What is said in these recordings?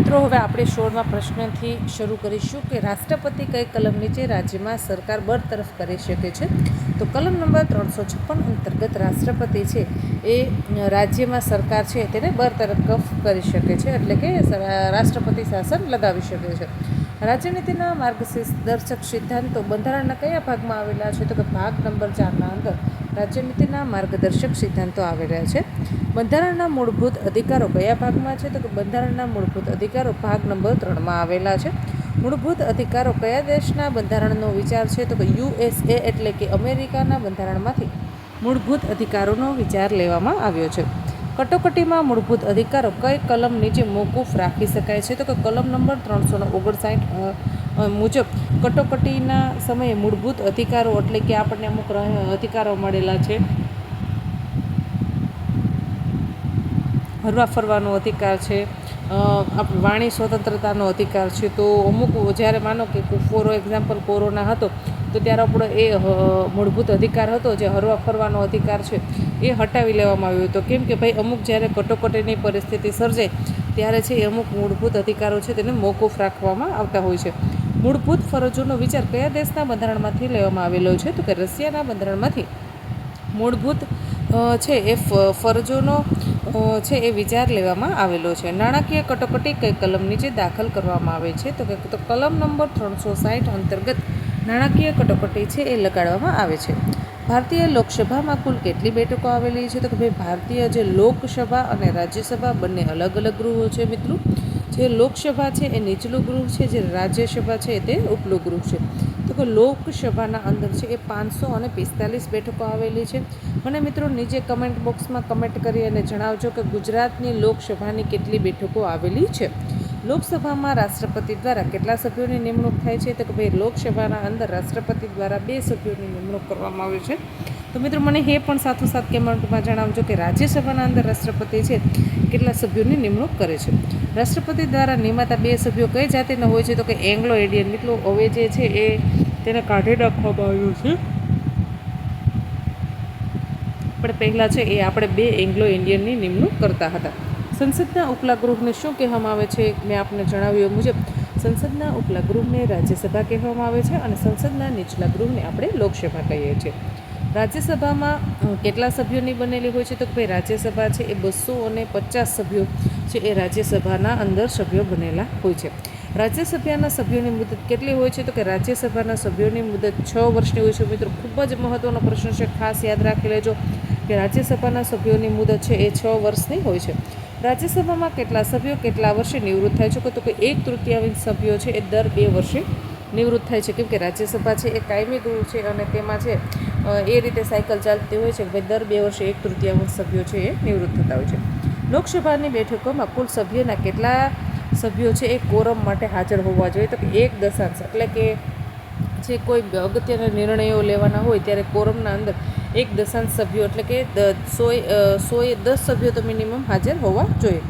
મિત્રો, હવે આપણે સોળમાં પ્રશ્નથી શરૂ કરીશું કે રાષ્ટ્રપતિ કઈ કલમ નીચે રાજ્યમાં સરકાર બરતરફ કરી શકે છે? તો કલમ નંબર ત્રણસો છપ્પન અંતર્ગત રાષ્ટ્રપતિ છે એ રાજ્યમાં સરકાર છે, તેને બરતરફ કરી શકે છે, એટલે કે રાષ્ટ્રપતિ શાસન લગાવી શકે છે. રાજ્યનીતિના માર્ગદર્શક સિદ્ધાંતો બંધારણના કયા ભાગમાં આવેલા છે? તો કે ભાગ નંબર ચારના અંદર રાજ્યનીતિના માર્ગદર્શક સિદ્ધાંતો આવેલા છે. બંધારણના મૂળભૂત અધિકારો કયા ભાગમાં છે? તો કે બંધારણના મૂળભૂત અધિકારો ભાગ નંબર ત્રણમાં આવેલા છે. મૂળભૂત અધિકારો કયા દેશના બંધારણનો વિચાર છે? તો કે યુએસએ એટલે કે અમેરિકાના બંધારણમાંથી મૂળભૂત અધિકારોનો વિચાર લેવામાં આવ્યો છે. કટોકટીમાં મૂળભૂત અધિકારો કઈ કલમ નીચે મોકૂફ રાખી શકાય છે? તો કે કલમ નંબર ત્રણસો ઓગણસાઠ મુજબ કટોકટીના સમયે મૂળભૂત અધિકારો એટલે કે આપણને અમુક અધિકારો મળેલા છે. હરવા ફરવાનો અધિકાર છે અ, વાણી સ્વતંત્રતાનો અધિકાર છે. તો અમુક જ્યારે માનો કે ફોર એક્ઝામ્પલ કોરોના હતો તો ત્યારે આપણો એ મૂળભૂત અધિકાર હતો, જે હરવા ફરવાનો અધિકાર છે, એ હટાવી લેવામાં આવ્યો હતો. કેમ કે ભાઈ, અમુક જ્યારે કટોકટીની પરિસ્થિતિ સર્જાય, ત્યારે છે એ અમુક મૂળભૂત અધિકારો છે તેને મોકૂફ રાખવામાં આવતા હોય છે. મૂળભૂત ફરજોનો વિચાર કયા દેશના બંધારણમાંથી લેવામાં આવેલો છે? તો કે રશિયાના બંધારણમાંથી. મૂળભૂત છે એ ફરજોનો છે એ વિચાર લેવામાં આવેલો છે. નાણાકીય કટોકટી કઈ કલમ નીચે દાખલ કરવામાં આવે છે? તો કે, તો કલમ નંબર ત્રણસો સાઠ અંતર્ગત નાણાકીય કટોકટી છે એ લગાડવામાં આવે છે. ભારતીય લોકસભામાં કુલ કેટલી બેઠકો આવેલી છે તો કે ભાઈ ભારતીય જે લોકસભા અને રાજ્યસભા બંને અલગ અલગ ગૃહો છે મિત્રો. જે લોકસભા છે એ નીચલું ગૃહ છે, જે રાજ્યસભા છે તે ઉપલું ગૃહ છે. તો કે લોકસભાના અંદર છે એ પાંચસો અને પિસ્તાલીસ બેઠકો આવેલી છે. મને મિત્રો નીચે કમેન્ટ બોક્સમાં કમેન્ટ કરી અને જણાવજો કે ગુજરાતની લોકસભાની કેટલી બેઠકો આવેલી છે. લોકસભામાં રાષ્ટ્રપતિ દ્વારા કેટલા સભ્યોની નિમણૂક થાય છે? તો કે ભાઈ, લોકસભાના અંદર રાષ્ટ્રપતિ દ્વારા બે સભ્યોની નિમણૂક કરવામાં આવી છે. તો મિત્રો, મને એ પણ સાથોસાથ કમેન્ટમાં જણાવજો કે રાજ્યસભાના અંદર રાષ્ટ્રપતિ છે, કેટલા સભ્યોની નિમણૂક કરે છે? રાષ્ટ્રપતિ દ્વારા નિમાતા બે સભ્યો કઈ જાતિના હોય છે? તો કે એંગ્લો, ઇન્ડિયન મિત્રો હવે જે છે એ તેને કાઢી નાખવામાં આવ્યું છે. આપણે પહેલાં છે એ આપણે બે એંગ્લો, ઇન્ડિયનની નિમણૂક કરતા હતા. સંસદના ઉપલા ગૃહને શું કહેવામાં આવે છે મેં આપને જણાવ્યું મુજબ, સંસદના ઉપલા ગૃહને રાજ્યસભા કહેવામાં આવે છે અને સંસદના નીચલા ગૃહને આપણે લોકસભા કહીએ છીએ. રાજ્યસભામાં કેટલા સભ્યોની બનેલી હોય છે? તો ભાઈ રાજ્યસભા છે એ બસો અને પચાસ સભ્યો છે એ રાજ્યસભાના અંદર સભ્યો બનેલા હોય છે. રાજ્યસભાના સભ્યોની મુદત કેટલી હોય છે? તો કે રાજ્યસભાના સભ્યોની મુદત છ વર્ષની હોય છે. મિત્રો, ખૂબ જ મહત્ત્વનો પ્રશ્ન છે. ખાસ યાદ રાખી લેજો કે રાજ્યસભાના સભ્યોની મુદત છે એ છ વર્ષની હોય છે. રાજ્યસભામાં કેટલા સભ્યો કેટલા વર્ષે નિવૃત્ત થાય છે? તો કે એક તૃતીયાંશ સભ્યો છે એ દર બે વર્ષે નિવૃત્ત થાય છે. કેમ કે રાજ્યસભા છે એ કાયમી ગૃહ છે અને તેમાં છે એ રીતે સાયકલ ચાલતી હોય છે કે ભાઈ દર બે વર્ષે એક તૃતીયાંશ સભ્યો છે એ નિવૃત્ત થતા હોય છે. લોકસભાની બેઠકોમાં કુલ સભ્યના કેટલા સભ્યો છે એ કોરમ માટે હાજર હોવા જોઈએ? તો કે એક દશાંશ. એટલે કે જે કોઈ અગત્યના નિર્ણયો લેવાના હોય ત્યારે કોરમના અંદર એક દશાંશ સભ્યો, એટલે કે સોએ સોએ દસ સભ્યો તો મિનિમમ હાજર હોવા જોઈએ.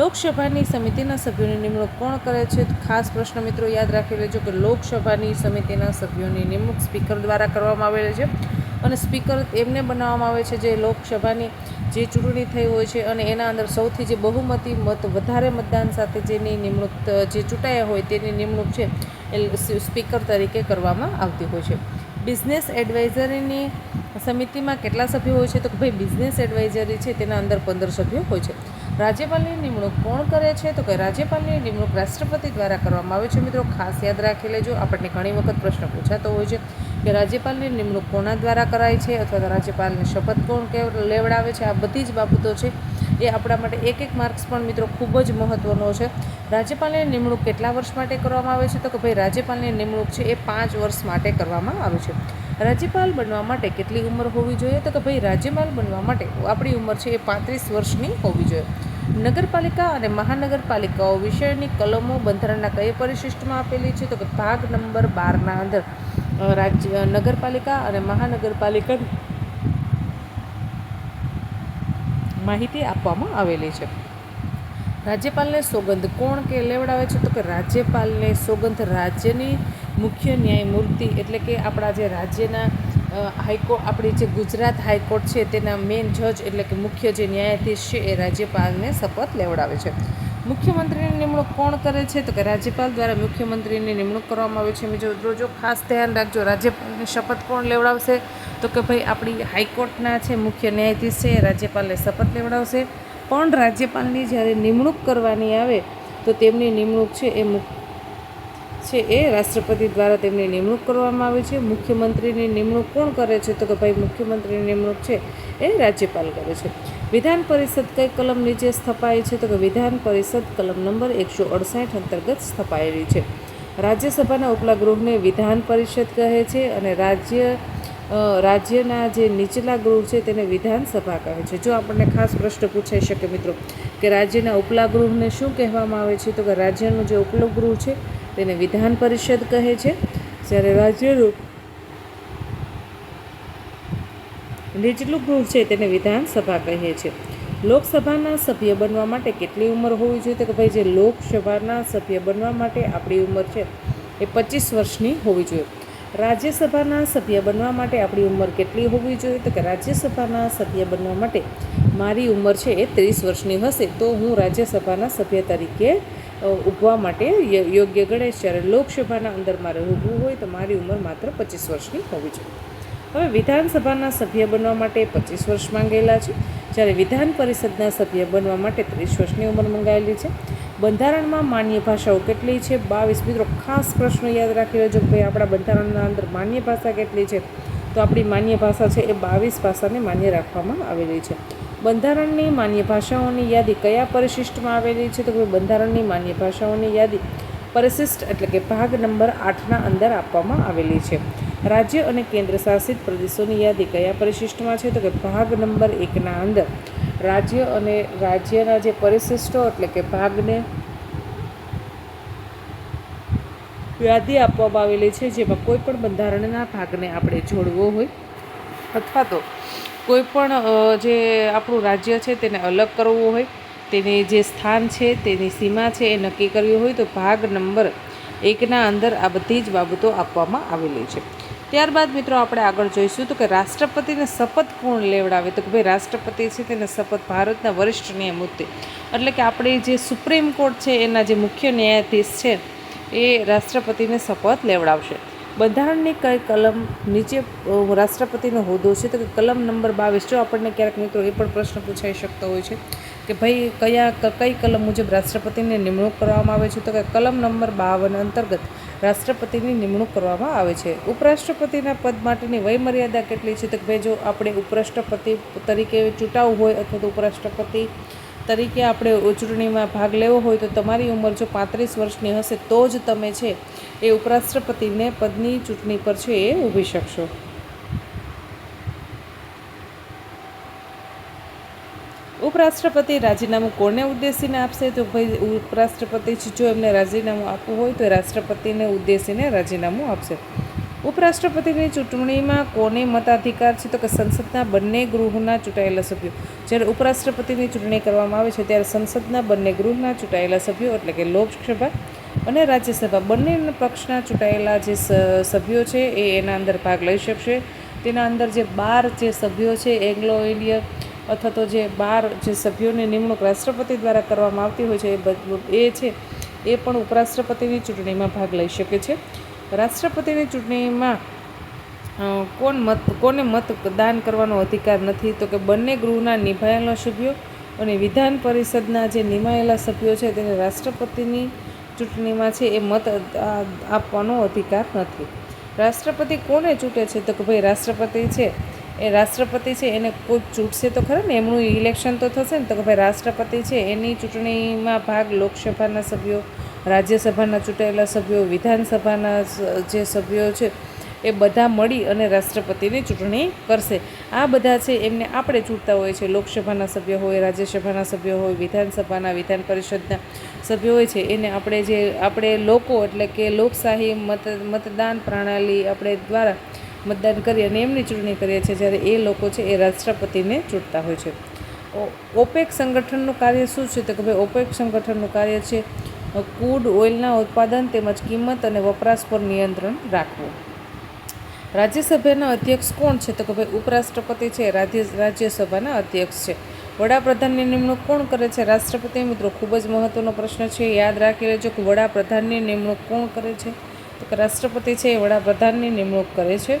લોકસભાની સમિતિના સભ્યોની નિમણૂક કોણ કરે છે? ખાસ પ્રશ્ન મિત્રો યાદ રાખી લેજો કે લોકસભાની સમિતિના સભ્યોની નિમણૂક સ્પીકર દ્વારા કરવામાં આવેલી છે અને સ્પીકર એમને બનાવવામાં આવે છે જે લોકસભાની જે ચૂંટણી થઈ હોય છે અને એના અંદર સૌથી જે બહુમતી મત, વધારે મતદાન સાથે જેની નિમણૂક જે ચૂંટાયા હોય તેની નિમણૂક છે એ સ્પીકર તરીકે કરવામાં આવતી હોય છે. બિઝનેસ એડવાઇઝરીની સમિતિમાં કેટલા સભ્યો હોય છે? તો ભાઈ, બિઝનેસ એડવાઇઝરી છે તેના અંદર પંદર સભ્યો હોય છે. રાજ્યપાલની નિમણૂક કોણ કરે છે? તો કે રાજ્યપાલની નિમણૂક રાષ્ટ્રપતિ દ્વારા કરવામાં આવે છે. મિત્રો, ખાસ યાદ રાખી લેજો, આપણને ઘણી વખત પ્રશ્ન પૂછાતો હોય છે કે રાજ્યપાલની નિમણૂક કોના દ્વારા કરાય છે? અથવા તો રાજ્યપાલને શપથ કોણ લેવડાવે છે? આ બધી જ બાબતો છે. એ આપણા માટે એક એક માર્ક્સ પણ મિત્રો ખૂબ જ મહત્ત્વનો છે. રાજ્યપાલની નિમણૂક કેટલા વર્ષ માટે કરવામાં આવે છે તો કે ભાઈ રાજ્યપાલની નિમણૂક છે એ પાંચ વર્ષ માટે કરવામાં આવે છે. રાજ્યપાલ બનવા માટે કેટલી ઉંમર હોવી જોઈએ તો કે ભાઈ રાજ્યપાલ બનવા માટે આપણી ઉંમર છે એ પાંત્રીસ વર્ષની હોવી જોઈએ. નગરપાલિકા અને મહાનગરપાલિકાઓ વિષયની કલમો બંધારણના કઈ પરિશિષ્ટમાં આપેલી છે તો કે ભાગ નંબર બારના અંદર રાજ્ય નગરપાલિકા અને મહાનગરપાલિકા માહિતી આપવામાં આવેલી છે. રાજ્યપાલને સોગંદ કોણ કે લેવડાવે છે? તો કે રાજ્યપાલને સોગંદ રાજ્યની મુખ્ય ન્યાયમૂર્તિ એટલે કે આપણા જે રાજ્યના હાઈકોર્ટ આપણી જે ગુજરાત હાઈકોર્ટ છે તેના મેઇન જજ એટલે કે મુખ્ય જે ન્યાયાધીશ છે એ રાજ્યપાલને શપથ લેવડાવે છે. મુખ્યમંત્રીની નિમણૂક કોણ કરે છે? તો કે રાજ્યપાલ દ્વારા મુખ્યમંત્રીની નિમણૂક કરવામાં આવે છે. બીજો જો ખાસ ધ્યાન રાખજો, રાજ્યપાલની શપથ કોણ લેવડાવશે? તો કે ભાઈ, આપણી હાઈકોર્ટના છે મુખ્ય ન્યાયાધીશ છે રાજ્યપાલને શપથ લેવડાવશે. પણ રાજ્યપાલની જ્યારે નિમણૂક કરવાની આવે, તો તેમની નિમણૂક છે એ છે એ રાષ્ટ્રપતિ દ્વારા તેમની નિમણૂક કરવામાં આવે છે. મુખ્યમંત્રીની નિમણૂક કોણ કરે છે? તો કે ભાઈ, મુખ્યમંત્રીની નિમણૂક છે એ રાજ્યપાલ કરે છે. વિધાન પરિષદ કઈ કલમ નીચે સ્થપાય છે? તો કે વિધાન પરિષદ કલમ નંબર એકસો અડસઠ અંતર્ગત સ્થપાયેલી છે. રાજ્યસભાના ઉપલા ગૃહને વિધાન પરિષદ કહે છે અને રાજ્ય રાજ્યના જે નીચલા ગૃહ છે તેને વિધાનસભા કહે છે. જો આપણને ખાસ પ્રશ્ન પૂછાઈ શકે મિત્રો, કે રાજ્યના ઉપલા ગૃહને શું કહેવામાં આવે છે? તો કે રાજ્યનું જે ઉપલું ગૃહ છે તેને વિધાન પરિષદ કહે છે. જ્યારે રાજ્યનું નીચલું ગૃહ છે તેને વિધાનસભા કહે છે. લોકસભાના સભ્ય બનવા માટે કેટલી ઉંમર હોવી જોઈએ તો કે ભાઈ જે લોકસભાના સભ્ય બનવા માટે આપણી ઉંમર છે એ પચીસ વર્ષની હોવી જોઈએ. રાજ્યસભાના સભ્ય બનવા માટે આપણી ઉંમર કેટલી હોવી જોઈએ તો કે રાજ્યસભાના સભ્ય બનવા માટે મારી ઉંમર છે એ ત્રીસ વર્ષની હશે તો હું રાજ્યસભાના સભ્ય તરીકે ઉભવા માટે યોગ્ય ગણેશ જ્યારે લોકસભાના અંદર મારે ઊભવું હોય તો મારી ઉંમર માત્ર પચીસ વર્ષની હોવી જોઈએ. હવે વિધાનસભાના સભ્ય બનવા માટે પચીસ વર્ષ માંગેલા છે. જ્યારે વિધાન પરિષદના સભ્ય બનવા માટે ત્રીસ વર્ષની ઉંમર મંગાવેલી છે. બંધારણમાં માન્ય ભાષાઓ કેટલી છે? બાવીસ. મિત્રો, ખાસ પ્રશ્ન યાદ રાખી લેજો ભાઈ, આપણા બંધારણના અંદર માન્ય ભાષા કેટલી છે? તો આપણી માન્ય ભાષા છે એ બાવીસ ભાષાને માન્ય રાખવામાં આવેલી છે. બંધારણની માન્ય ભાષાઓની યાદી કયા પરિશિષ્ટમાં આવેલી છે? તો કે બંધારણની માન્ય ભાષાઓની યાદી પરિશિષ્ટ એટલે કે ભાગ નંબર આઠના અંદર આપવામાં આવેલી છે. રાજ્ય અને કેન્દ્ર શાસિત પ્રદેશોની યાદી કયા પરિશિષ્ટમાં છે? તો કે ભાગ નંબર એકના અંદર રાજ્ય અને રાજ્યના જે પરિશિષ્ટો એટલે કે ભાગને યાદી આપવામાં આવેલી છે, જેમાં કોઈ પણ બંધારણના ભાગને આપણે જોડવો હોય અથવા તો કોઈ પણ જે આપણું રાજ્ય છે તેને અલગ કરવું હોય, તેની જે સ્થાન છે, તેની સીમા છે એ નક્કી કરવી હોય, તો ભાગ નંબર એકના અંદર આ બધી જ બાબતો આપવામાં આવેલી છે. ત્યારબાદ મિત્રો આપણે આગળ જોઈશું તો કે રાષ્ટ્રપતિને શપથ કોણ લેવડાવે? તો કે ભાઈ રાષ્ટ્રપતિ છે તેને શપથ ભારતના વરિષ્ઠ ન્યાયમૂર્તિ. એટલે કે આપણે જે સુપ્રીમ કોર્ટ છે, એના જે મુખ્ય ન્યાયાધીશ છે, એ રાષ્ટ્રપતિને શપથ લેવડાવશે. બંધારણની કઈ કલમ નીચે રાષ્ટ્રપતિનો હોદ્દો છે? તો કે કલમ નંબર બાવીસ. જો આપણને ક્યારેક મિત્રો એ પણ પ્રશ્ન પૂછાઈ શકતો હોય છે. કે ભાઈ કયા કઈ કલમ મુજબ રાષ્ટ્રપતિની નિમણૂક કરવામાં આવે છે? તો કે કલમ નંબર બાવન અંતર્ગત રાષ્ટ્રપતિની નિમણૂક કરવામાં આવે છે. ઉપરાષ્ટ્રપતિના પદ માટેની વયમર્યાદા કેટલી છે? તો કે ભાઈ જો આપણે ઉપરાષ્ટ્રપતિ તરીકે ચૂંટાવવું હોય અથવા તો ઉપરાષ્ટ્રપતિ તરીકે આપણે ચૂંટણીમાં ભાગ લેવો હોય તો તમારી ઉંમર જો પાંત્રીસ વર્ષની હશે તો જ તમે છે એ ઉપરાષ્ટ્રપતિને પદની ચૂંટણી પર છે એ ઊભી શકશો. ઉપરાષ્ટ્રપતિ રાજીનામું કોને ઉદ્દેશીને આપશે? તો ભાઈ, ઉપરાષ્ટ્રપતિ જો એમને રાજીનામું આપવું હોય, તો રાષ્ટ્રપતિને ઉદ્દેશીને રાજીનામું આપશે. ઉપરાષ્ટ્રપતિની ચૂંટણીમાં કોને મતાધિકાર છે? તો કે સંસદના બંને ગૃહના ચૂંટાયેલા સભ્યો. જ્યારે ઉપરાષ્ટ્રપતિની ચૂંટણી કરવામાં આવે છે, ત્યારે સંસદના બંને ગૃહના ચૂંટાયેલા સભ્યો, એટલે કે લોકસભા અને રાજ્યસભા, બંને પક્ષના ચૂંટાયેલા જે સભ્યો છે, એ એના અંદર ભાગ લઈ શકશે. તેના અંદર જે બાર જે સભ્યો છે એંગ્લો ઇન્ડિયન અથવા તો જે બાર જે સભ્યોની નિમણૂક રાષ્ટ્રપતિ દ્વારા કરવામાં આવતી હોય છે, એ એ છે, એ પણ ઉપરાષ્ટ્રપતિની ચૂંટણીમાં ભાગ લઈ શકે છે. રાષ્ટ્રપતિની ચૂંટણીમાં કોણ મત, કોને મતદાન કરવાનો અધિકાર નથી, તો કે બંને ગૃહના નિભાયેલા સભ્યો અને વિધાન પરિષદના જે નિમાયેલા સભ્યો છે, તેને રાષ્ટ્રપતિની ચૂંટણીમાં છે, એ મત આપવાનો અધિકાર નથી. રાષ્ટ્રપતિ કોને ચૂંટે છે, તો કે ભાઈ રાષ્ટ્રપતિ છે એ રાષ્ટ્રપતિ છે, એને કોઈ ચૂંટશે તો ખરા ને? એમનું ઇલેક્શન તો થશે ને? તો કે ભાઈ રાષ્ટ્રપતિ છે, એની ચૂંટણીમાં ભાગ લોકસભાના સભ્યો, રાજ્યસભાના ચૂંટાયેલા સભ્યો, વિધાનસભાના જે સભ્યો છે, એ બધા મળી અને રાષ્ટ્રપતિની ચૂંટણી કરશે. આ બધા છે, એમને આપણે ચૂંટતા હોય છે. લોકસભાના સભ્ય હોય, રાજ્યસભાના સભ્ય હોય, વિધાનસભાના વિધાન પરિષદના સભ્યો હોય છે. એને આપણે જે, આપણે લોકો એટલે કે લોકશાહી મત, મતદાન પ્રણાલી આપણે દ્વારા મતદાન કરી અને એમની ચૂંટણી કરીએ છીએ જ્યારે એ લોકો છે એ રાષ્ટ્રપતિને ચૂંટતા હોય છે. ઓપેક સંગઠનનું કાર્ય શું છે? તો કે ભાઈ, ઓપેક સંગઠનનું કાર્ય છે કૂડ ઓઇલના ઉત્પાદન તેમજ કિંમત અને વપરાશ પર નિયંત્રણ રાખવું. રાજ્યસભાના અધ્યક્ષ કોણ છે? તો કે ભાઈ, ઉપરાષ્ટ્રપતિ છે, રાજ્ય, રાજ્યસભાના અધ્યક્ષ છે. વડાપ્રધાનની નિમણૂક કોણ કરે છે? રાષ્ટ્રપતિ મિત્રો, ખૂબ જ મહત્ત્વનો પ્રશ્ન છે. યાદ રાખી લેજો કે વડાપ્રધાનની નિમણૂક કોણ કરે છે? તો કે રાષ્ટ્રપતિ છે એ વડાપ્રધાનની નિમણૂક કરે છે.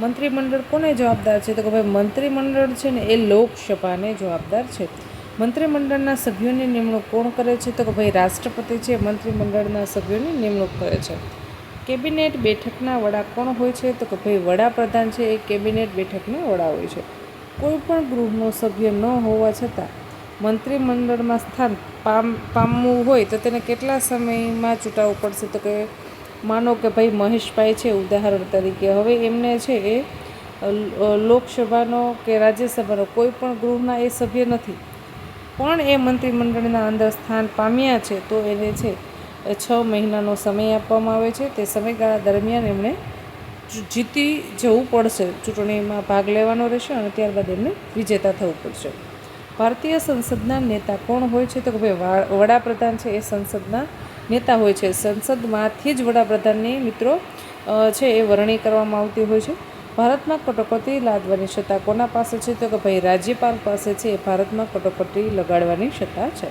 મંત્રીમંડળ કોને જવાબદાર છે? તો કે ભાઈ મંત્રીમંડળ છે ને એ લોકસભાને જવાબદાર છે. મંત્રીમંડળના સભ્યોની નિમણૂક કોણ કરે છે? તો કે ભાઈ રાષ્ટ્રપતિ છે મંત્રીમંડળના સભ્યોની નિમણૂક કરે છે. કેબિનેટ બેઠકના વડા કોણ હોય છે? તો કે ભાઈ વડાપ્રધાન છે એ કેબિનેટ બેઠકના વડા હોય છે. કોઈ પણ ગૃહનો સભ્ય ન હોવા છતાં મંત્રીમંડળમાં સ્થાન પામ, પામવું હોય તો તેને કેટલા સમયમાં ચૂંટાવવું પડશે? તો કે માનો કે ભાઈ મહેશભાઈ છે, ઉદાહરણ તરીકે. હવે એમને છે એ લોકસભાનો કે રાજ્યસભાનો કોઈ પણ ગૃહના એ સભ્ય નથી. પણ એ મંત્રીમંડળના અંદર સ્થાન પામ્યા છે, તો એને છે છ મહિનાનો સમય આપવામાં આવે છે. તે સમયગાળા દરમિયાન એમણે જીતી જવું પડશે. ચૂંટણીમાં ભાગ લેવાનો રહેશે અને ત્યારબાદ એમને વિજેતા થવું પડશે. ભારતીય સંસદના નેતા કોણ હોય છે? તો કે ભાઈ વડાપ્રધાન છે એ સંસદના નેતા હોય છે. સંસદમાંથી જ વડાપ્રધાનની મિત્રો છે એ વરણી કરવામાં આવતી હોય છે. ભારતમાં કટોકટી લાદવાની સત્તા કોના પાસે છે? તો કે ભાઈ રાજ્યપાલ પાસે છે એ ભારતમાં કટોકટી લગાડવાની સત્તા છે.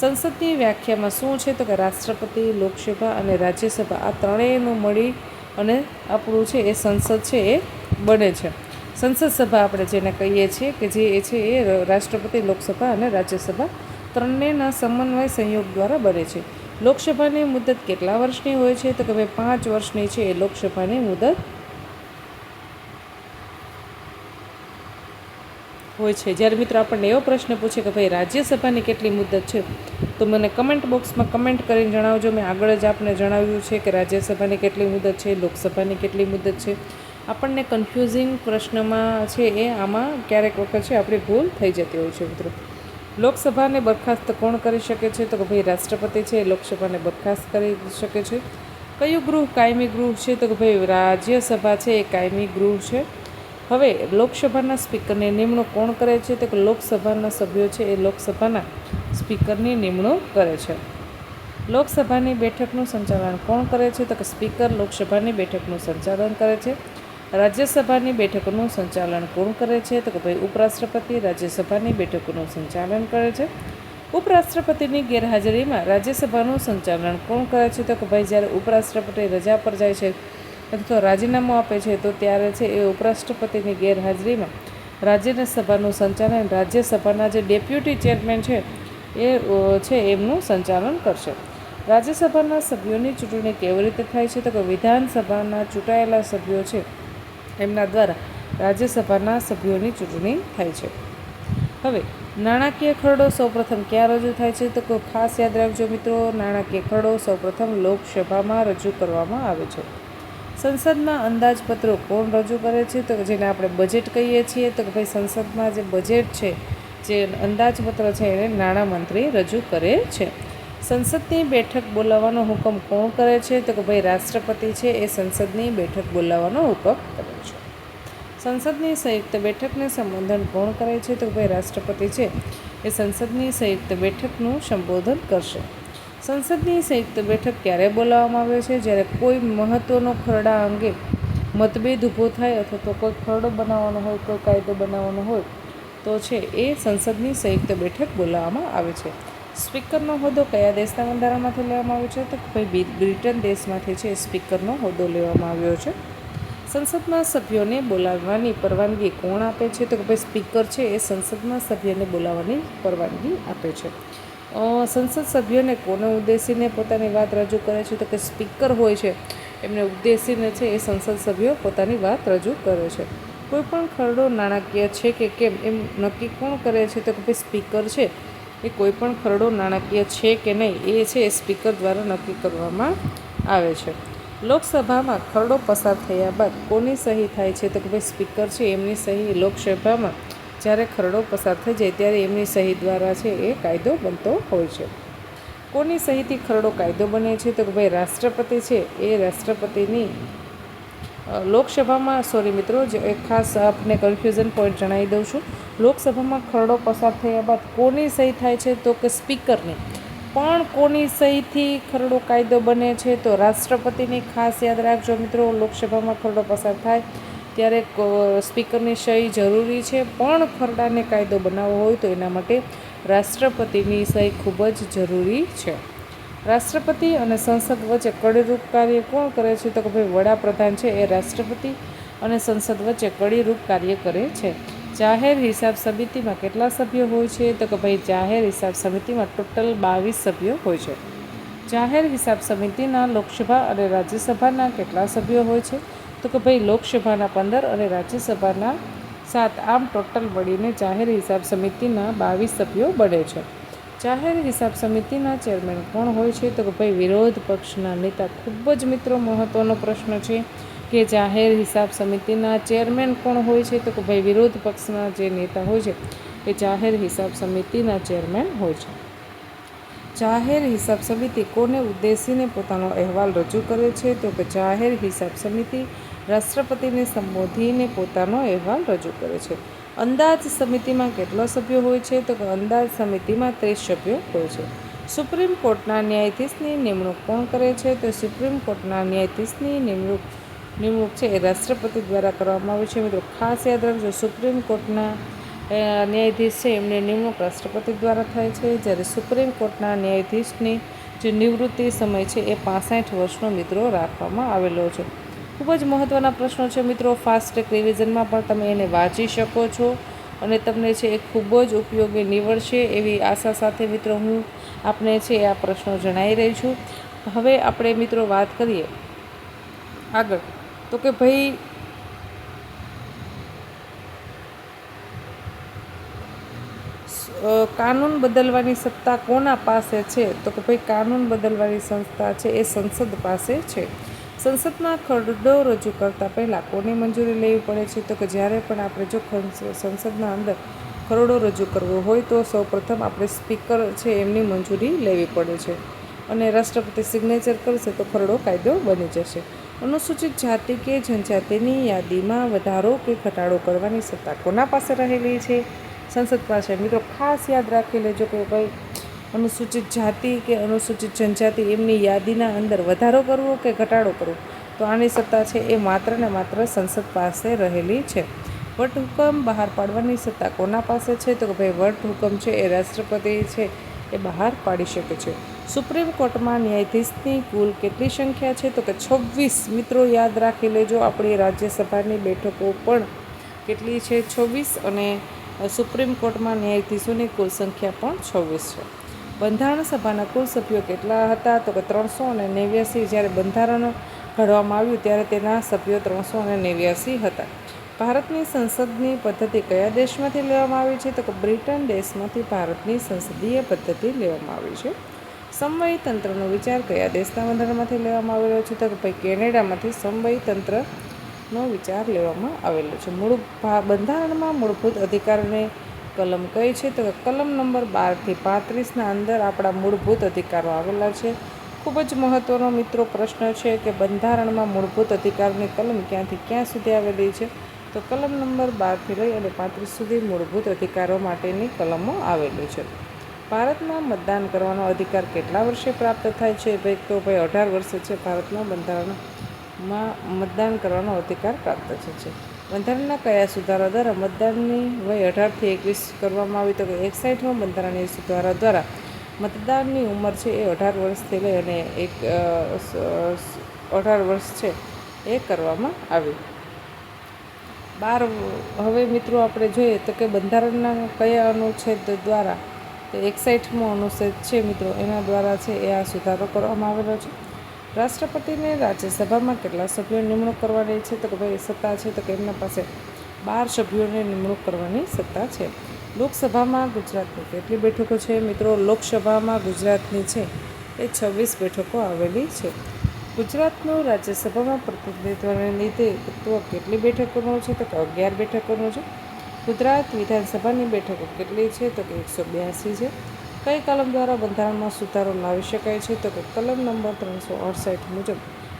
સંસદની વ્યાખ્યામાં શું છે? તો કે રાષ્ટ્રપતિ, લોકસભા અને રાજ્યસભા આ ત્રણેયનું મળી અને આપણું છે એ સંસદ છે એ બને છે. સંસદ સભા આપણે જેને કહીએ છીએ કે જે એ છે એ રાષ્ટ્રપતિ, લોકસભા અને રાજ્યસભા ત્રણેયના સમન્વય સંયોગ દ્વારા બને છે. લોકસભાની મુદત કેટલા વર્ષની હોય છે? તો કે ભાઈ પાંચ વર્ષની છે એ લોકસભાની મુદત હોય છે. જ્યારે મિત્રો આપણને એવો પ્રશ્ન પૂછે કે ભાઈ રાજ્યસભાની કેટલી મુદત છે? તો મને કમેન્ટ બોક્સમાં કમેન્ટ કરીને જણાવજો. મેં આગળ જ આપને જણાવ્યું છે કે રાજ્યસભાની કેટલી મુદત છે, લોકસભાની કેટલી મુદત છે. આપણને કન્ફ્યુઝિંગ પ્રશ્નમાં છે એ આમાં ક્યારેક વખત છે, આપણી ભૂલ થઈ જતી હોય છે મિત્રો. લોકસભાને બરખાસ્ત કોણ કરી શકે છે? તો કે ભાઈ રાષ્ટ્રપતિ છે લોકસભાને બરખાસ્ત કરી શકે છે. કયું ગૃહ કાયમી ગૃહ છે? તો કે ભાઈ રાજ્યસભા છે, એ કાયમી ગૃહ છે. હવે લોકસભાના સ્પીકરની નિમણૂક કોણ કરે છે? તો કે લોકસભાના સભ્યો છે, એ લોકસભાના સ્પીકરની નિમણૂક કરે છે. લોકસભાની બેઠકનું સંચાલન કોણ કરે છે? તો કે સ્પીકર લોકસભાની બેઠકનું સંચાલન કરે છે. રાજ્યસભાની બેઠકોનું સંચાલન કોણ કરે છે? તો કે ભાઈ ઉપરાષ્ટ્રપતિ રાજ્યસભાની બેઠકોનું સંચાલન કરે છે. ઉપરાષ્ટ્રપતિની ગેરહાજરીમાં રાજ્યસભાનું સંચાલન કોણ કરે છે? તો કે ભાઈ જ્યારે ઉપરાષ્ટ્રપતિ રજા પર જાય છે અથવા રાજીનામું આપે છે, તો ત્યારે છે એ ઉપરાષ્ટ્રપતિની ગેરહાજરીમાં રાજ્યસભાનું સંચાલન રાજ્યસભાના જે ડેપ્યુટી ચેરમેન છે, એ છે એમનું સંચાલન કરશે. રાજ્યસભાના સભ્યોની ચૂંટણી કેવી રીતે થાય છે? તો કે વિધાનસભાના ચૂંટાયેલા સભ્યો છે એમના દ્વારા રાજ્યસભાના સભ્યોની ચૂંટણી થાય છે. હવે, નાણાકીય ખરડો સૌપ્રથમ ક્યાં રજૂ થાય છે? તો કોઈ ખાસ યાદ રાખજો મિત્રો, નાણાકીય ખરડો સૌપ્રથમ લોકસભામાં રજૂ કરવામાં આવે છે. સંસદમાં અંદાજપત્રો કોણ રજૂ કરે છે? તો જેને આપણે બજેટ કહીએ છીએ, તો કે ભાઈ સંસદમાં જે બજેટ છે, જે અંદાજપત્ર છે, એને નાણામંત્રી રજૂ કરે છે. સંસદની બેઠક બોલાવવાનો હુકમ કોણ કરે છે? તો કે ભાઈ રાષ્ટ્રપતિ છે, એ સંસદની બેઠક બોલાવવાનો હુકમ કરે છે. સંસદની સંયુક્ત બેઠકને સંબોધન કોણ કરે છે? તો ભાઈ રાષ્ટ્રપતિ છે, એ સંસદની સંયુક્ત બેઠકનું સંબોધન કરશે. સંસદની સંયુક્ત બેઠક ક્યારે બોલાવવામાં આવે છે? જ્યારે કોઈ મહત્ત્વનો ખરડા અંગે મતભેદ ઊભો થાય અથવા તો કોઈ ખરડો બનાવવાનો હોય, કોઈ કાયદો બનાવવાનો હોય, તો છે એ સંસદની સંયુક્ત બેઠક બોલાવવામાં આવે છે. સ્પીકરનો હોદ્દો કયા દેશના બંધારણમાંથી લેવામાં આવ્યો છે? તો ભાઈ બ્રિટન દેશમાંથી છે સ્પીકરનો હોદ્દો લેવામાં આવ્યો છે. સંસદમાં સભ્યોને બોલાવવાની પરવાનગી કોણ આપે છે? તો કે ભાઈ, સ્પીકર છે એ સંસદના સભ્યને બોલાવવાની પરવાનગી આપે છે. સંસદ સભ્યોને કોને ઉદ્દેશીને પોતાની વાત રજૂ કરે છે? તો કે સ્પીકર હોય છે, એમને ઉદ્દેશીને છે એ સંસદ સભ્યો પોતાની વાત રજૂ કરે છે. કોઈ પણ ખરડો નાણાકીય છે કે કેમ, એમ નક્કી કોણ કરે છે? તો કે ભાઈ, સ્પીકર છે. એ કોઈપણ ખરડો નાણાકીય છે કે નહીં, એ છે એ સ્પીકર દ્વારા નક્કી કરવામાં આવે છે. લોકસભામાં ખરડો પસાર થયા બાદ કોની સહી થાય છે? તો કે ભાઈ સ્પીકર છે, એમની સહી લોકસભામાં જ્યારે ખરડો પસાર થઈ જાય ત્યારે એમની સહી દ્વારા છે એ કાયદો બનતો હોય છે. કોની સહીથી ખરડો કાયદો બને છે? તો કે ભાઈ રાષ્ટ્રપતિ છે, એ રાષ્ટ્રપતિની લોકસભામાં સોરી મિત્રો, જે એક ખાસ આપને કન્ફ્યુઝન પોઈન્ટ જણાવી દઉં છું. લોકસભામાં ખરડો પસાર થયા બાદ કોની સહી થાય છે તો કે સ્પીકરની? પણ કોની સહીથી ખરડો કાયદો બને છે તો રાષ્ટ્રપતિની ખાસ યાદ રાખજો મિત્રો, લોકસભામાં ખરડો પસાર થાય ત્યારે સ્પીકરની સહી જરૂરી છે. પણ ખરડાને કાયદો બનાવવો હોય તો એના માટે રાષ્ટ્રપતિની સહી ખૂબ જ જરૂરી છે. રાષ્ટ્રપતિ અને સંસદ વચ્ચે કડીરૂપ કાર્ય કોણ કરે છે? તો કે ભાઈ વડાપ્રધાન છે, એ રાષ્ટ્રપતિ અને સંસદ વચ્ચે કડીરૂપ કાર્ય કરે છે. જાહેર હિસાબ સમિતિમાં કેટલા સભ્યો હોય છે? તો કે ભાઈ જાહેર હિસાબ સમિતિમાં ટોટલ બાવીસ સભ્યો હોય છે. જાહેર હિસાબ સમિતિના લોકસભા અને રાજ્યસભાના કેટલા સભ્યો હોય છે? તો કે ભાઈ લોકસભાના પંદર અને રાજ્યસભાના સાત. આમ ટોટલ મળીને જાહેર હિસાબ સમિતિના બાવીસ સભ્યો બને છે. જાહેર હિસાબ સમિતિના ચેરમેન કોણ હોય છે? તો કે ભાઈ વિરોધ પક્ષના નેતા ખૂબ જ મિત્રો મહત્ત્વનો પ્રશ્ન છે કે જાહેર હિસાબ સમિતિના ચેરમેન કોણ હોય છે? તો કે ભાઈ વિરોધ પક્ષના જે નેતા હોય છે એ જાહેર હિસાબ સમિતિના ચેરમેન હોય છે. જાહેર હિસાબ સમિતિ કોને ઉદ્દેશીને પોતાનો અહેવાલ રજૂ કરે છે? તો કે જાહેર હિસાબ સમિતિ રાષ્ટ્રપતિને સંબોધીને પોતાનો અહેવાલ રજૂ કરે છે. અંદાજ સમિતિમાં કેટલા સભ્યો હોય છે? તો અંદાજ સમિતિમાં ત્રીસ સભ્યો હોય છે. સુપ્રીમ કોર્ટના ન્યાયાધીશની નિમણૂક કોણ કરે છે? તો સુપ્રીમ કોર્ટના ન્યાયાધીશની નિમણૂક નિમણૂક છે એ રાષ્ટ્રપતિ દ્વારા કરવામાં આવે છે. મિત્રો, ખાસ યાદ રાખજો, સુપ્રીમ કોર્ટના ન્યાયાધીશ છે, એમની નિમણૂક રાષ્ટ્રપતિ દ્વારા થાય છે. જ્યારે સુપ્રીમ કોર્ટના ન્યાયાધીશની જે નિવૃત્તિ સમય છે એ પાસઠ વર્ષનો મિત્રો રાખવામાં આવેલો છે. ખૂબ જ મહત્ત્વના પ્રશ્નો છે મિત્રો. ફાસ્ટ ટ્રેક રિવિઝનમાં પણ તમે એને વાંચી શકો છો અને તમને છે એ ખૂબ જ ઉપયોગી નીવડશે એવી આશા સાથે મિત્રો હું આપને છે આ પ્રશ્નો જણાવી રહી છું. હવે આપણે મિત્રો વાત કરીએ આગળ. તો કે ભાઈ કાનૂન બદલવાની સત્તા કોના પાસે છે? તો કે ભાઈ, કાનૂન બદલવાની સંસ્થા છે એ સંસદ પાસે છે. સંસદમાં ખરડો રજૂ કરતાં પહેલાં કોની મંજૂરી લેવી પડે છે? તો કે જ્યારે પણ આપણે જો સંસદના અંદર ખરડો રજૂ કરવો હોય તો સૌપ્રથમ આપણે સ્પીકર છે એમની મંજૂરી લેવી પડે છે. અને રાષ્ટ્રપતિ સિગ્નેચર કરશે તો ખરડો કાયદો બની જશે. અનુસૂચિત જાતિ કે જનજાતિની યાદીમાં વધારો કે ઘટાડો કરવાની સત્તા કોના પાસે રહેલી છે? સંસદ પાસે મિત્રો ખાસ યાદ રાખી લેજો કે ભાઈ અનુસૂચિત જાતિ કે અનુસૂચિત જનજાતિ એમની યાદીના અંદર વધારો કરવો કે ઘટાડો કરવો? તો આની સત્તા છે એ માત્ર ને માત્ર સંસદ પાસે રહેલી છે. વટહુકમ બહાર પાડવાની સત્તા કોના પાસે છે? તો કે ભાઈ વટહુકમ છે એ રાષ્ટ્રપતિ છે એ બહાર પાડી શકે છે. સુપ્રીમ કોર્ટમાં ન્યાયાધીશની કુલ કેટલી સંખ્યા છે? તો કે છવ્વીસ. મિત્રો, યાદ રાખી લેજો, આપણી રાજ્યસભાની બેઠકો પણ કેટલી છે? છવ્વીસ અને સુપ્રીમ કોર્ટમાં ન્યાયાધીશોની કુલ સંખ્યા પણ છવ્વીસ છે. બંધારણ સભાના કુલ સભ્યો કેટલા હતા? તો કે ત્રણસો અને નેવ્યાસી જ્યારે બંધારણ ઘડવામાં આવ્યું ત્યારે તેના સભ્યો ત્રણસો અને નેવ્યાસી હતા. ભારતની સંસદની પદ્ધતિ કયા દેશમાંથી લેવામાં આવી છે? તો કે બ્રિટન દેશમાંથી ભારતની સંસદીય પદ્ધતિ લેવામાં આવી છે. સમવાયી તંત્રનો વિચાર કયા દેશના બંધારણમાંથી લેવામાં આવેલો છે? તો કે ભાઈ કેનેડામાંથી સમવાયી તંત્રનો વિચાર લેવામાં આવેલો છે. મૂળ બંધારણમાં મૂળભૂત અધિકારોને કલમ કઈ છે તો કલમ નંબર બારથી પાંત્રીસના અંદર આપણા મૂળભૂત અધિકારો આવેલા છે. ખૂબ જ મહત્ત્વનો મિત્રો પ્રશ્ન છે કે બંધારણમાં મૂળભૂત અધિકારની કલમ ક્યાંથી ક્યાં સુધી આવેલી છે? તો કલમ નંબર બારથી લઈ અને પાંત્રીસ સુધી મૂળભૂત અધિકારો માટેની કલમો આવેલી છે. ભારતમાં મતદાન કરવાનો અધિકાર કેટલા વર્ષે પ્રાપ્ત થાય છે? ભાઈ, તો ભાઈ, અઢાર વર્ષે છે ભારતમાં બંધારણમાં મતદાન કરવાનો અધિકાર પ્રાપ્ત છે. બંધારણના કયા સુધારા દ્વારા મતદાનની વય અઢારથી એકવીસ કરવામાં આવી તો કે એકસાઠમાં બંધારણીય સુધારા દ્વારા મતદાનની ઉંમર છે એ અઢાર વર્ષથી લઈ અને એક અઢાર વર્ષ છે એ કરવામાં આવી. બાર, હવે મિત્રો આપણે જોઈએ તો કે બંધારણના કયા અનુચ્છેદ દ્વારા તો એકસાઠમો અનુચ્છેદ છે મિત્રો એના દ્વારા છે એ આ સુધારો કરવામાં આવેલો છે. રાષ્ટ્રપતિને રાજ્યસભામાં કેટલા સભ્યો નિમણૂક કરવાની છે? તો કે ભાઈ, સત્તા છે, તો કે એમના પાસે બાર સભ્યોને નિમણૂક કરવાની સત્તા છે. લોકસભામાં ગુજરાતની કેટલી બેઠકો છે? મિત્રો, લોકસભામાં ગુજરાતની છે એ છવ્વીસ બેઠકો આવેલી છે. ગુજરાતનું રાજ્યસભામાં પ્રતિનિધિત્વને લીધે તત્વ કેટલી બેઠકોનું છે? તો કે અગિયાર બેઠકોનું છે. ગુજરાત વિધાનસભાની બેઠકો કેટલી છે? તો કે એકસો બ્યાસી છે. કઈ કલમ દ્વારા બંધારણમાં સુધારો લાવી શકાય છે? તો કે કલમ નંબર ત્રણસો અડસઠ મુજબ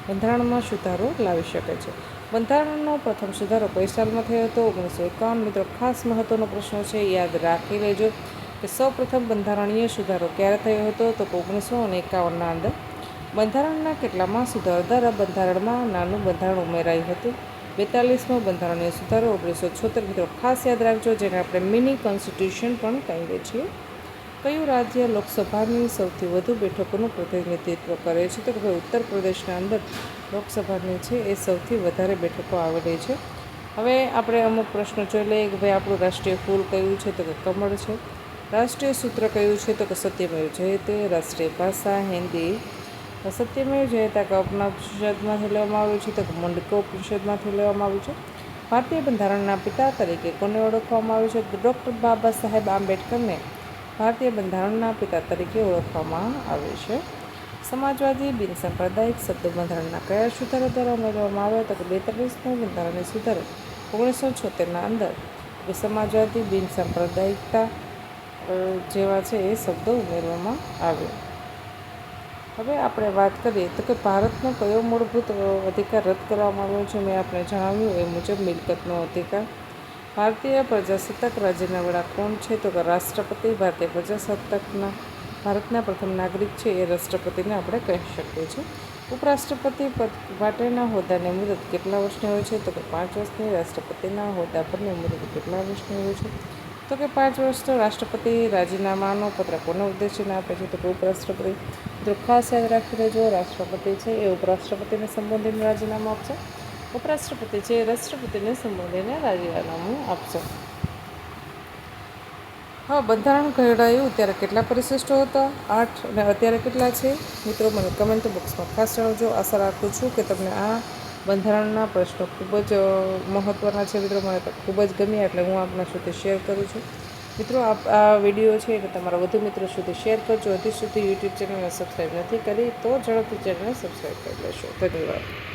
બંધારણમાં સુધારો લાવી શકે છે. બંધારણનો પ્રથમ સુધારો કઈ સાલમાં થયો હતો? ઓગણીસો એકાવન મિત્રો, ખાસ મહત્ત્વનો પ્રશ્ન છે, યાદ રાખી લેજો કે સૌ પ્રથમ બંધારણીય સુધારો ક્યારે થયો હતો? તો ઓગણીસો અને એકાવનના અંદર. બંધારણના કેટલામાં સુધારો દ્વારા બંધારણમાં નાનું બંધારણ ઉમેરાયું હતું? બેતાલીસમો બંધારણીય સુધારો, ઓગણીસો છોતેર. મિત્રો, ખાસ યાદ રાખજો, જેને આપણે મિની કોન્સ્ટિટ્યુશન પણ કહીએ છીએ. કયું રાજ્ય લોકસભાની સૌથી વધુ બેઠકોનું પ્રતિનિધિત્વ કરે છે? તો કે ભાઈ ઉત્તર પ્રદેશના અંદર લોકસભાની છે એ સૌથી વધારે બેઠકો આવેલી છે. હવે આપણે અમુક પ્રશ્નો જોઈ લઈએ કે ભાઈ આપણું રાષ્ટ્રીય ફૂલ કયું છે? તો કે કમળ છે. રાષ્ટ્રીય સૂત્ર કયું છે? તો કે સત્યમેવ જયતે, રાષ્ટ્રીય ભાષા, હિન્દી. સત્યમેવ જયતા કપના પરિષદમાંથી લેવામાં આવ્યું છે, તો કે મુંડકો ઉપનિષદમાંથી લેવામાં આવ્યું છે. ભારતીય બંધારણના પિતા તરીકે કોને ઓળખવામાં આવ્યું છે? ડૉક્ટર બાબા સાહેબ આંબેડકરને ભારતીય બંધારણના પિતા તરીકે ઓળખવામાં આવે છે. સમાજવાદી બિન સાંપ્રદાયિક શબ્દો બંધારણના કયા સુધારો દ્વારા ઉમેરવામાં આવ્યા તો કે બેતાલીસમો બંધારણીય સુધારો ઓગણીસો છોતેરના અંદર. સમાજવાદી, બિનસાંપ્રદાયિકતા જેવા છે એ શબ્દો ઉમેરવામાં આવ્યા હવે આપણે વાત કરીએ તો કે ભારતનો કયો મૂળભૂત અધિકાર રદ કરવામાં આવ્યો છે? મેં આપણે જણાવ્યું એ મુજબ મિલકતનો અધિકાર ભારતીય પ્રજાસત્તાક રાજ્યના વડા કોણ છે? તો કે રાષ્ટ્રપતિ, ભારતીય પ્રજાસત્તાકના, ભારતના પ્રથમ નાગરિક છે એ રાષ્ટ્રપતિને આપણે કહી શકીએ છીએ. ઉપરાષ્ટ્રપતિ પદ માટેના હોદ્દાની મુદત કેટલા વર્ષની હોય છે? તો કે પાંચ વર્ષની, રાષ્ટ્રપતિના હોદ્દા પરની મુદત કેટલા વર્ષની હોય છે? તો કે પાંચ વર્ષનો રાષ્ટ્રપતિ રાજીનામાનો પત્ર કોને ઉદ્દેશીને આપે છે? તો કે ઉપરાષ્ટ્રપતિ. દરખાસ્ત ખાસ યાદ રાખી લેજો, રાષ્ટ્રપતિ છે એ ઉપરાષ્ટ્રપતિને સંબોધીને રાજીનામું આપશે. ઉપરાષ્ટ્રપતિ છે રાષ્ટ્રપતિને સંબોધીને રાજીનામું આપશે હા બંધારણ ઘડાયું ત્યારે કેટલા પરિશિષ્ટો હતા? આઠ અને અત્યારે કેટલા છે? મિત્રો, મને કમેન્ટ બોક્સમાં ખાસ જણાવજો. આશા રાખું છું કે તમને આ બંધારણના પ્રશ્નો ખૂબ જ મહત્ત્વના છે. મિત્રો, મને ખૂબ જ ગમ્યા એટલે હું આપના સુધી શેર કરું છું. મિત્રો, આપ આ વીડિયો છે એટલે તમારા વધુ મિત્રો સુધી શેર કરજો. હજી સુધી યુટ્યુબ ચેનલને સબસ્ક્રાઈબ નથી કરી, તો ઝડપથી ચેનલને સબસ્ક્રાઈબ કરી લેશો. ધન્યવાદ.